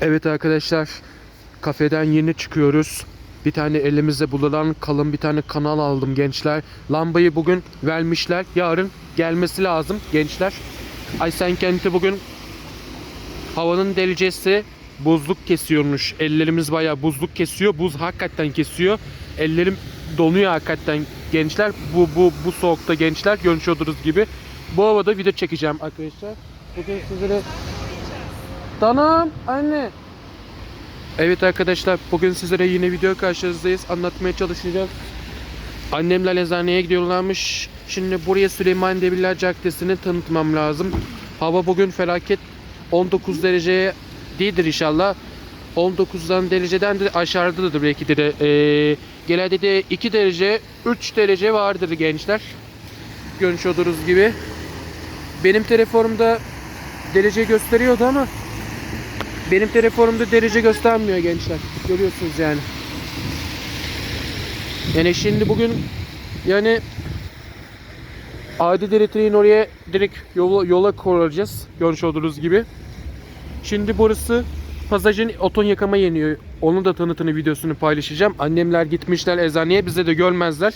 Evet arkadaşlar kafeden yeni çıkıyoruz. Bir tane elimizde bulunan kalın bir tane kanal aldım gençler. Lambayı bugün vermişler. Yarın gelmesi lazım gençler. Aysenkent'te bugün havanın derecesi buzluk kesiyormuş. Ellerimiz bayağı buzluk kesiyor. Buz hakikaten kesiyor. Ellerim donuyor hakikaten gençler. Bu bu bu soğukta gençler görmüş olduğunuz gibi. Bu havada video çekeceğim arkadaşlar. Bugün sizlere Tamam anne. Evet arkadaşlar bugün sizlere yine video karşınızdayız. Anlatmaya çalışacağız. Annemler eczaneye gidiyorlarmış. Şimdi buraya Süleyman Demirler Caddesi'ni tanıtmam lazım. Hava bugün felaket 19 dereceye değildir inşallah. 19'dan dereceden de aşağıdadır belki de. Ee, genelde de 2 derece 3 derece vardır gençler. Görmüş gibi. Benim telefonumda derece gösteriyordu ama benim telefonumda derece göstermiyor gençler. Görüyorsunuz yani. Yani şimdi bugün yani Adi Elektriğin oraya direkt yola, yola koyacağız. Görmüş olduğunuz gibi. Şimdi burası pasajın oton yakama yeniyor. Onun da tanıtını videosunu paylaşacağım. Annemler gitmişler eczaneye bize de görmezler.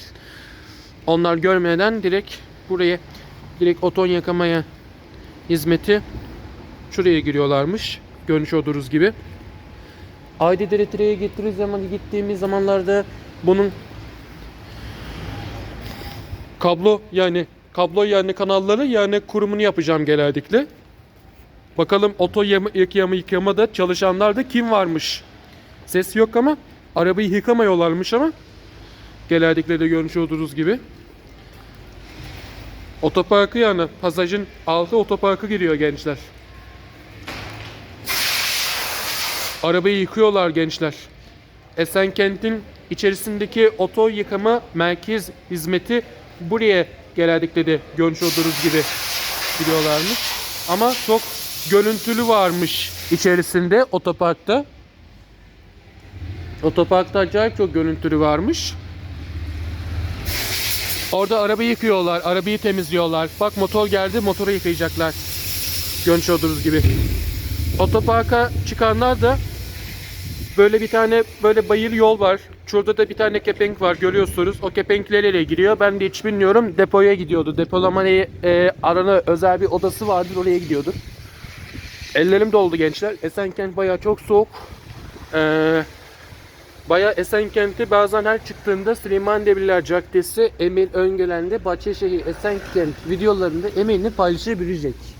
Onlar görmeden direkt buraya direkt oton yakamaya hizmeti şuraya giriyorlarmış. Görmüş olduğunuz gibi. Aydın Elektriğe gittiğimiz zaman gittiğimiz zamanlarda bunun kablo yani kablo yani kanalları yani kurumunu yapacağım genellikle. Bakalım oto yama, yıkama yıkamada çalışanlarda kim varmış? Ses yok ama arabayı yıkamıyorlarmış ama genellikle de görmüş olduğunuz gibi. Otoparkı yani pasajın altı otoparkı giriyor gençler. Arabayı yıkıyorlar gençler. Esenkent'in içerisindeki oto yıkama merkez hizmeti buraya genellikle de görmüş olduğunuz gibi gidiyorlarmış. Ama çok görüntülü varmış içerisinde otoparkta. Otoparkta acayip çok görüntülü varmış. Orada arabayı yıkıyorlar, arabayı temizliyorlar. Bak motor geldi, motoru yıkayacaklar. Görmüş olduğunuz gibi. Otoparka çıkanlar da böyle bir tane böyle bayır yol var. Şurada da bir tane kepenk var görüyorsunuz. O kepenkleriyle giriyor. Ben de hiç bilmiyorum. Depoya gidiyordu. Depolama e, arana özel bir odası vardır. Oraya gidiyordur. Ellerim doldu gençler. Esenkent bayağı çok soğuk. Ee, bayağı Esenkent'te bazen her çıktığında Süleyman Demirler Caddesi, Emir Öngölen'de Bahçeşehir Esenkent videolarında eminim paylaşabilecek.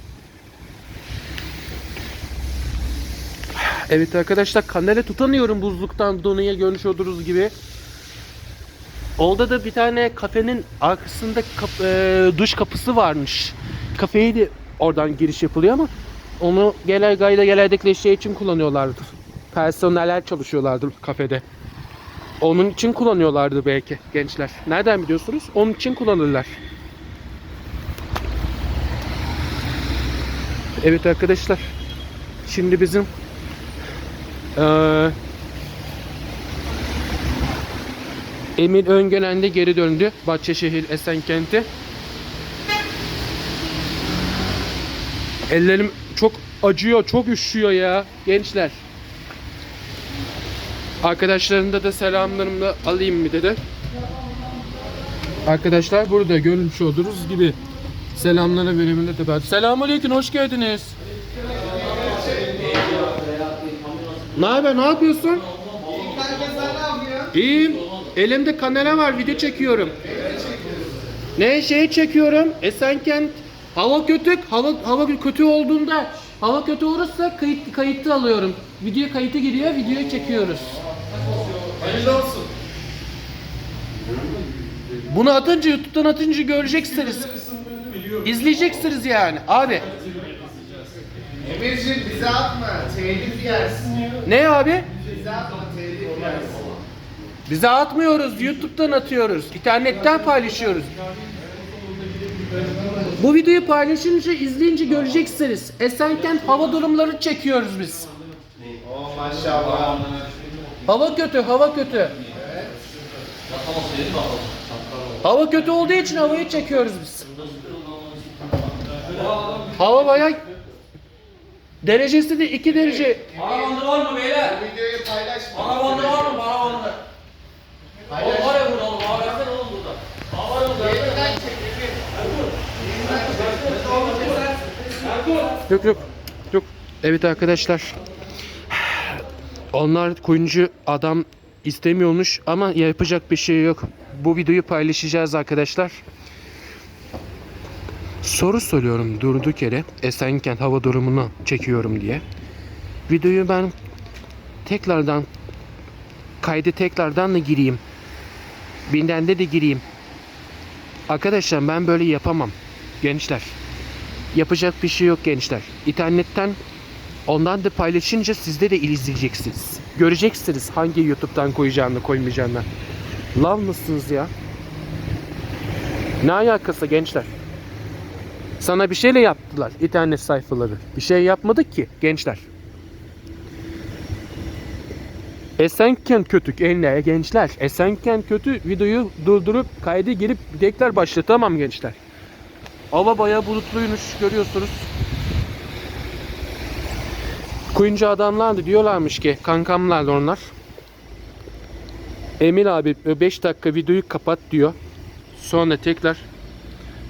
Evet arkadaşlar kanale tutamıyorum buzluktan donuya görmüş gibi. Orada da bir tane kafenin arkasında kap- e, duş kapısı varmış. Kafeyi de oradan giriş yapılıyor ama onu genel gayda genellikle şey için kullanıyorlardır. Personeller çalışıyorlardır kafede. Onun için kullanıyorlardı belki gençler. Nereden biliyorsunuz? Onun için kullanırlar. Evet arkadaşlar. Şimdi bizim ee, Emin Öngören de geri döndü. Bahçeşehir Esenkent'e. Ellerim çok acıyor, çok üşüyor ya gençler. Arkadaşlarımda da selamlarımı da alayım bir de. Arkadaşlar burada görmüş olduğunuz gibi selamları veriminde de ben. Selamünaleyküm, hoş geldiniz. Ne haber? Ne yapıyorsun? İyiyim. Elimde kamera var. Video çekiyorum. Ne şey çekiyorum? Esenkent hava kötü. Hava hava kötü olduğunda hava kötü olursa kayıt kayıtlı alıyorum. Video kayıtı giriyor. Videoyu çekiyoruz. Hayırlı olsun. Bunu atınca YouTube'dan atınca göreceksiniz. İzleyeceksiniz yani abi. Emirciğim bize atma. Telif yersin. Ne abi? Bize atma. Telif yersin. Bize atmıyoruz. YouTube'dan atıyoruz. İnternetten paylaşıyoruz. Bu videoyu paylaşınca, izleyince göreceksiniz. Esenkent hava durumları çekiyoruz biz. Oo maşallah. Hava kötü, hava kötü. Hava kötü olduğu için havayı çekiyoruz biz. Hava bayağı Derecesi de 2 derece. Para bandı var mı beyler? Bu videoyu paylaşma. Para bandı var mı? Para bandı. Oğlum var ya burada oğlum. Abi versene oğlum burada. Aa var ya burada. Yeniden çek. Yok yok. Yok. Evet arkadaşlar. Onlar kuyumcu adam istemiyormuş ama yapacak bir şey yok. Bu videoyu paylaşacağız arkadaşlar. Soru soruyorum durduk yere Esenkent hava durumunu çekiyorum diye. Videoyu ben tekrardan kaydı tekrardan da gireyim. Binden de de gireyim. Arkadaşlar ben böyle yapamam. Gençler. Yapacak bir şey yok gençler. İnternetten ondan da paylaşınca sizde de izleyeceksiniz. Göreceksiniz hangi YouTube'dan koyacağını koymayacağını. Lav mısınız ya? Ne alakası gençler? Sana bir şeyle yaptılar internet sayfaları. Bir şey yapmadık ki gençler. Esenken kötü enle gençler. Esenken kötü videoyu durdurup kaydı girip tekrar başlatamam gençler. Hava bayağı bulutluymuş görüyorsunuz. Kuyuncu adamlar da diyorlarmış ki kankamlar onlar. Emir abi 5 dakika videoyu kapat diyor. Sonra tekrar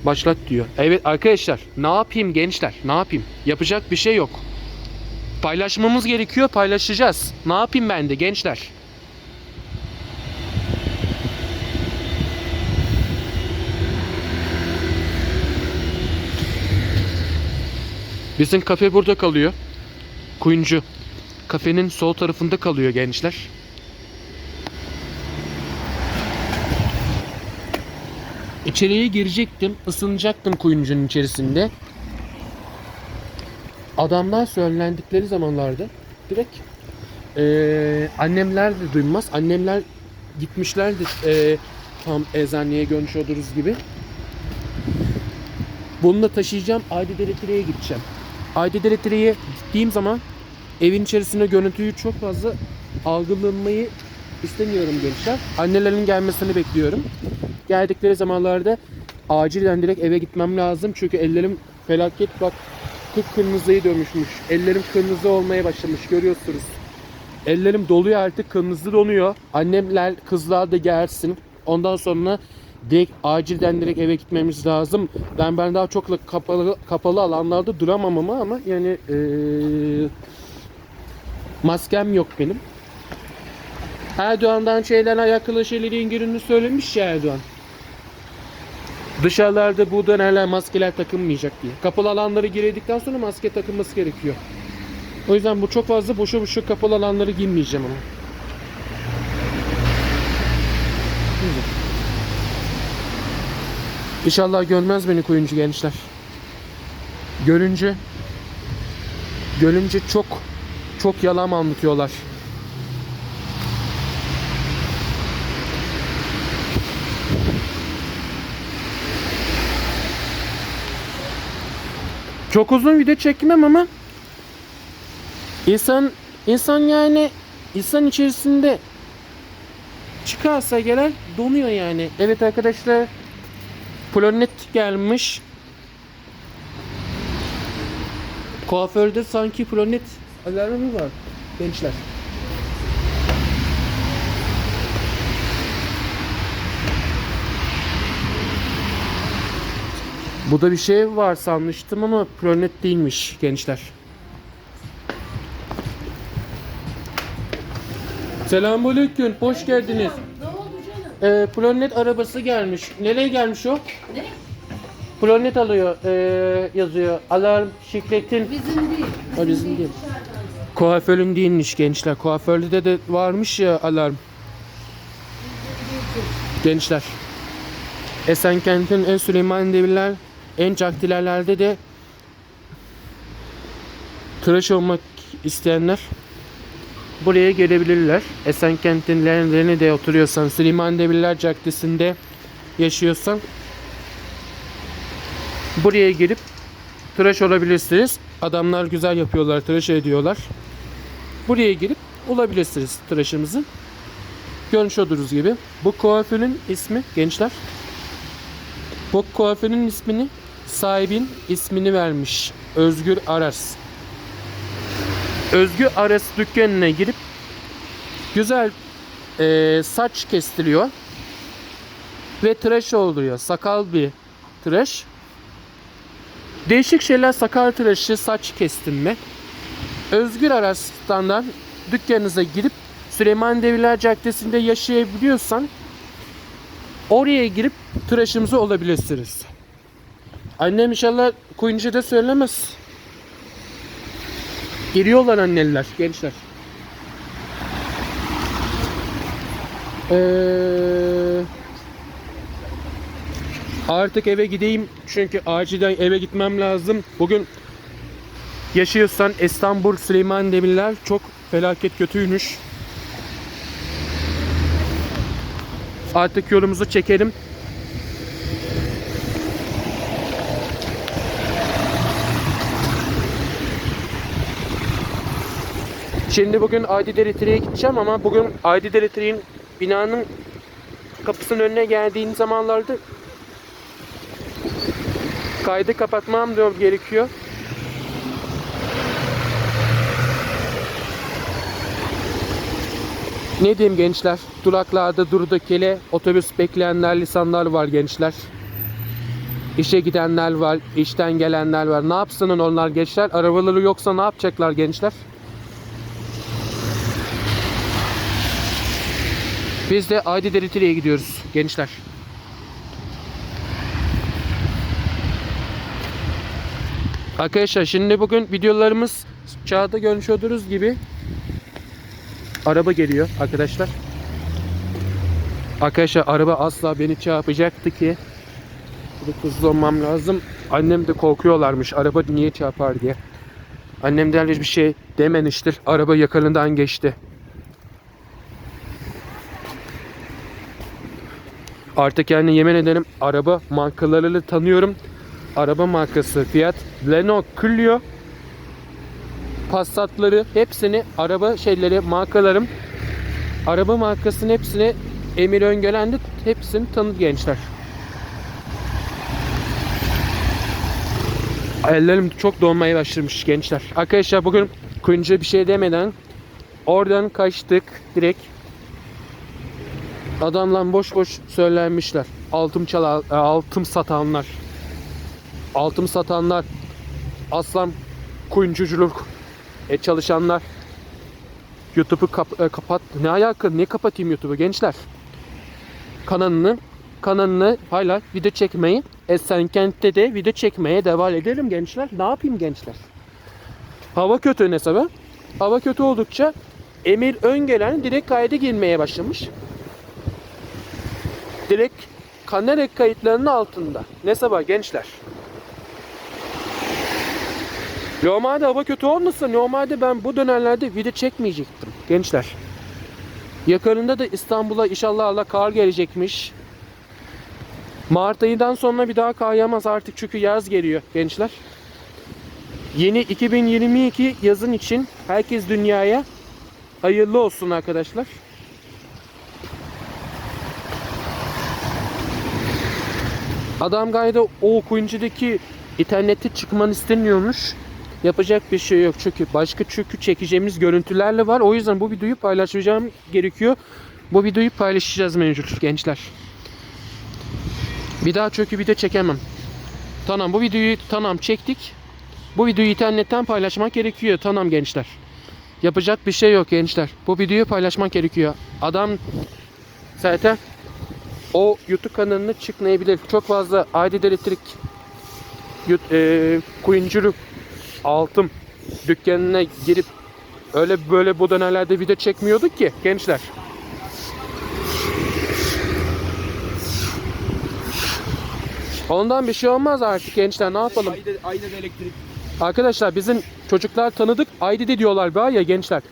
başlat diyor. Evet arkadaşlar ne yapayım gençler ne yapayım? Yapacak bir şey yok. Paylaşmamız gerekiyor paylaşacağız. Ne yapayım ben de gençler? Bizim kafe burada kalıyor. Kuyuncu. Kafenin sol tarafında kalıyor gençler. İçeriye girecektim, ısınacaktım kuyuncunun içerisinde. Adamlar söylendikleri zamanlarda direkt eee, annemler de duymaz. Annemler gitmişlerdi eee, tam eczaneye görmüş oluruz gibi. Bununla taşıyacağım. Aydın Elektriğe gideceğim. Aydın Elektriğe gittiğim zaman evin içerisinde görüntüyü çok fazla algılanmayı istemiyorum gençler. Annelerin gelmesini bekliyorum. Geldikleri zamanlarda acilen direkt eve gitmem lazım. Çünkü ellerim felaket bak kıpkırmızıyı dönmüşmüş. Ellerim kırmızı olmaya başlamış görüyorsunuz. Ellerim doluyor artık kırmızı donuyor. Annemler kızlar da gelsin. Ondan sonra direkt acilden direkt eve gitmemiz lazım. Ben ben daha çok kapalı kapalı alanlarda duramam ama ama yani eee, maskem yok benim. Erdoğan'dan şeyler alakalı şeylerin gününü söylemiş ya Erdoğan. Dışarılarda bu dönemler maskeler takılmayacak diye. Kapalı alanları girdikten sonra maske takılması gerekiyor. O yüzden bu çok fazla boşu boşu kapalı alanları girmeyeceğim ama. İnşallah görmez beni kuyumcu gençler. Görünce görünce çok çok yalan anlatıyorlar. Çok uzun video çekmem ama insan insan yani insan içerisinde çıkarsa gelen donuyor yani. Evet arkadaşlar Planet gelmiş. Kuaförde sanki Planet alarmı var gençler. Bu da bir şey var sanmıştım ama Planet değilmiş gençler. Selamünaleyküm, hoş geldiniz. Ne oldu canım? Ee, Planet arabası gelmiş. Nereye gelmiş o? Ne? Planet alıyor, ee, yazıyor. Alarm şirketin. Bizim değil. O bizim değil. Kuaförün değilmiş gençler. Kuaförde de varmış ya alarm. Gençler. Esenkent'in en Süleyman Demirler en caktilerlerde de tıraş olmak isteyenler buraya gelebilirler. Esenkent'in nerelerine de oturuyorsan Süleyman Demirler Caddesi'nde yaşıyorsan buraya gelip tıraş olabilirsiniz. Adamlar güzel yapıyorlar, tıraş ediyorlar. Buraya gelip olabilirsiniz tıraşımızı. Görmüş olduğunuz gibi. Bu kuaförün ismi gençler. Bu kuaförün ismini sahibin ismini vermiş. Özgür Aras. Özgü Aras dükkanına girip güzel e, saç kestiriyor ve tıraş olduruyor. Sakal bir tıraş. Değişik şeyler sakal tıraşı, saç kestirme. Özgür Aras'tan dükkanınıza girip Süleyman Demirler Caddesi'nde yaşayabiliyorsan oraya girip tıraşımızı olabilirsiniz. Annem inşallah Kuyuncu'da söylemez. Geliyorlar anneler, gençler. Ee, artık eve gideyim çünkü acilen eve gitmem lazım. Bugün yaşıyorsan İstanbul Süleyman Demirler çok felaket kötüymüş. Artık yolumuzu çekelim. Şimdi bugün Adi Delitre'ye gideceğim ama bugün Adi Delitre'nin binanın kapısının önüne geldiğim zamanlarda kaydı kapatmam diyor gerekiyor. Ne diyeyim gençler? Duraklarda durduk yere otobüs bekleyenler, lisanlar var gençler. İşe gidenler var, işten gelenler var. Ne yapsın onlar gençler? Arabaları yoksa ne yapacaklar gençler? Biz de Adi Deritre'ye gidiyoruz gençler. Arkadaşlar şimdi bugün videolarımız çağda görmüş gibi araba geliyor arkadaşlar. Arkadaşlar araba asla beni çarpacaktı ki Burada hızlı olmam lazım. Annem de korkuyorlarmış araba niye çarpar diye. Annem de bir şey dememiştir. Araba yakınından geçti. Artık yani yemin ederim araba markalarını tanıyorum. Araba markası Fiat, Renault Clio, Passat'ları hepsini araba şeyleri markalarım araba markasının hepsini Emir Öngören'de hepsini tanıdı gençler. Ellerim çok donmaya başlamış gençler. Arkadaşlar bugün Kuyuncu'ya bir şey demeden oradan kaçtık direkt Adamlar boş boş söylenmişler. Altım çala, e, altım satanlar. Altım satanlar. Aslan kuyumcuculuk e, çalışanlar. YouTube'u kap- e, kapat. Ne alaka? Ne kapatayım YouTube'u gençler? Kanalını kanalını hala video çekmeyi Esenkent'te de video çekmeye devam edelim gençler. Ne yapayım gençler? Hava kötü ne sebep? Hava kötü oldukça Emir Öngelen direkt kayda girmeye başlamış direkt kamera kayıtlarının altında. Ne sabah gençler. Normalde hava kötü olmasa normalde ben bu dönemlerde video çekmeyecektim gençler. Yakınında da İstanbul'a inşallah Allah kar gelecekmiş. Mart ayından sonra bir daha kar yağmaz artık çünkü yaz geliyor gençler. Yeni 2022 yazın için herkes dünyaya hayırlı olsun arkadaşlar. Adam gayda o okuyuncudaki internette çıkmanı istemiyormuş. Yapacak bir şey yok çünkü başka çünkü çekeceğimiz görüntülerle var. O yüzden bu videoyu paylaşacağım gerekiyor. Bu videoyu paylaşacağız mevcut gençler. Bir daha çünkü video çekemem. Tamam bu videoyu tamam çektik. Bu videoyu internetten paylaşmak gerekiyor. Tamam gençler. Yapacak bir şey yok gençler. Bu videoyu paylaşmak gerekiyor. Adam zaten o YouTube kanalını çıkmayabilir. Çok fazla Aydın Elektrik e, kuyumculuk altım dükkanına girip öyle böyle bu dönemlerde video çekmiyorduk ki gençler. Ondan bir şey olmaz artık gençler ne yapalım? Aynen elektrik. Arkadaşlar bizim çocuklar tanıdık Aydide diyorlar var ya gençler.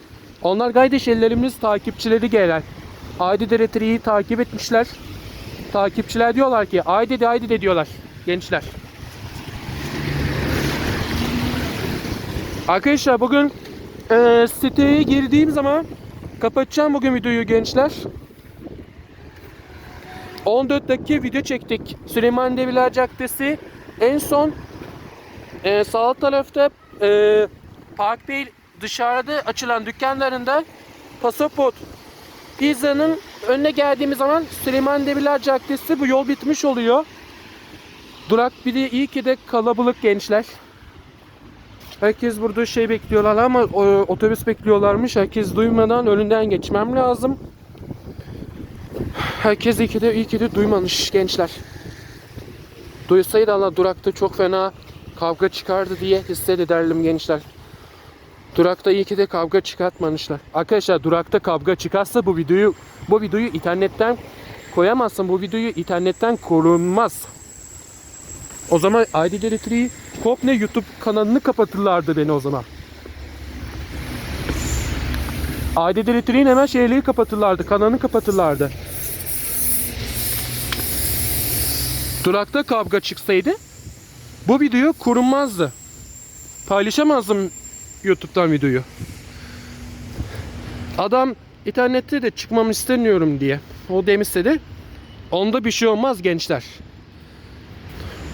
Onlar gayet ellerimiz takipçileri gelen. Aydide Elektriği takip etmişler. Takipçiler diyorlar ki Aydide Aydide diyorlar gençler. Arkadaşlar bugün e, siteye girdiğim zaman kapatacağım bugün videoyu gençler. 14 dakika video çektik. Süleyman Demirel Caddesi en son e, sağ tarafta e, Park Bey dışarıda açılan dükkanlarında pasaport pizzanın önüne geldiğimiz zaman Süleyman Demirel Caddesi bu yol bitmiş oluyor. Durak bir de iyi ki de kalabalık gençler. Herkes burada şey bekliyorlar ama otobüs bekliyorlarmış. Herkes duymadan önünden geçmem lazım. Herkes iyi ki de iyi ki de duymamış gençler. Duysaydı Allah durakta çok fena kavga çıkardı diye hissederdim gençler. Durakta iyi ki de kavga çıkartmamışlar. Arkadaşlar durakta kavga çıkarsa bu videoyu bu videoyu internetten koyamazsın. Bu videoyu internetten korunmaz. O zaman ID Delivery komple YouTube kanalını kapatırlardı beni o zaman. ID Delivery'nin hemen şeyleri kapatırlardı. Kanalını kapatırlardı. Durakta kavga çıksaydı bu video korunmazdı. Paylaşamazdım YouTube'dan videoyu. Adam internette de çıkmamı istemiyorum diye. O demişse de onda bir şey olmaz gençler.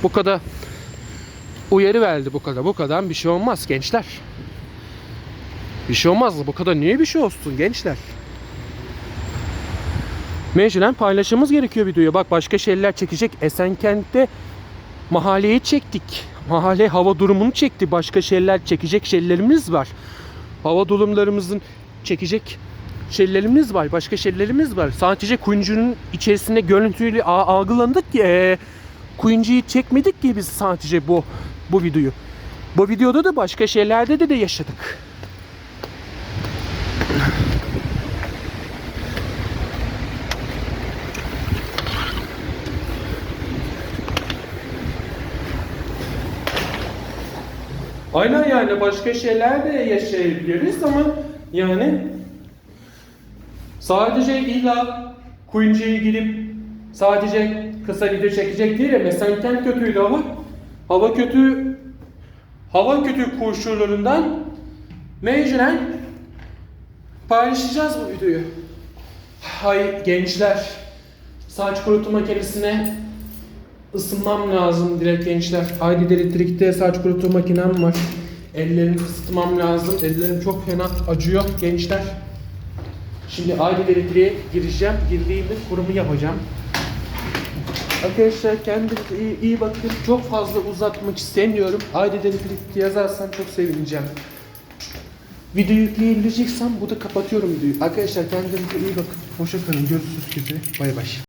Bu kadar uyarı verdi bu kadar. Bu kadar bir şey olmaz gençler. Bir şey olmaz. Bu kadar niye bir şey olsun gençler? Mecburen paylaşmamız gerekiyor videoyu. Bak başka şeyler çekecek. Esenkent'te mahalleyi çektik. Mahalle hava durumunu çekti. Başka şeyler çekecek şeylerimiz var. Hava durumlarımızın çekecek şeylerimiz var. Başka şeylerimiz var. Sadece kuyuncunun içerisinde görüntüyle algılandık e, kuyuncuyu çekmedik ki biz sadece bu bu videoyu. Bu videoda da başka şeylerde de de yaşadık. Aynen yani başka şeyler de yaşayabiliriz ama yani sadece illa kuyuncuya gidip sadece kısa video çekecek değil ya mesela internet kötüydü hava. Hava kötü hava kötü koşullarından mecburen paylaşacağız bu videoyu. Hay gençler saç kurutma makinesine ısınmam lazım direkt gençler. Haydi elektrikte saç kurutma makinem var. Ellerimi ısıtmam lazım. Ellerim çok fena acıyor gençler. Şimdi Haydi elektriğe gireceğim. Girdiğimde kurumu yapacağım. Arkadaşlar kendinize iyi, iyi bakın. Çok fazla uzatmak istemiyorum. Haydi elektrik yazarsan çok sevineceğim. Video yükleyebileceksem bu da kapatıyorum videoyu. Arkadaşlar kendinize iyi bakın. Hoşça kalın. Görüşürüz. Bay bay.